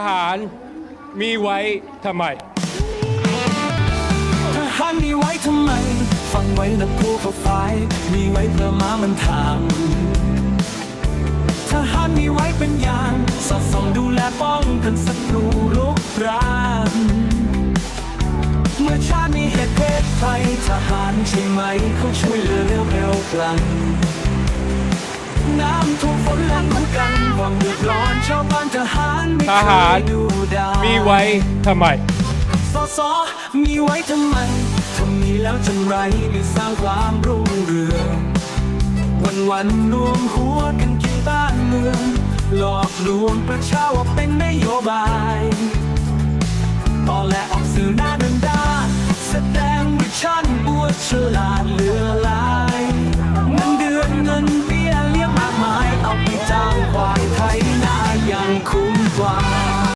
ทหารมีไว้ทำไม ทหารมีไว้ทำไม ฟังไว้นะผู้เข้าไฟมีไว้เพื่อมามันทางทหารมีไว้เป็นยางสอดส่องดูแลป้องกันศัตรูรุกรานเมื่อชาติมีเหตุเพศภัยทหารใช่ไหมเขาช่วยเหลือเร็วเร็วพลันน้ำท่วมฝน ความเดือดร้อนชาวบ้านทหารไม่ทเคหาร ยดูดายมีไว้ทำไม สอสอมีไว้ทำไมทำนี้แล้วจังไรไม่สร้างความรุ่งเรืองวันวันๆรวมหัวกันกินบ้านเมือง หลอกลวงประชาว่าเป็นนโยบายตอนแลออกสื่อหน้าดันดาแสดงวิชันบวชฉลาดเหลือหลา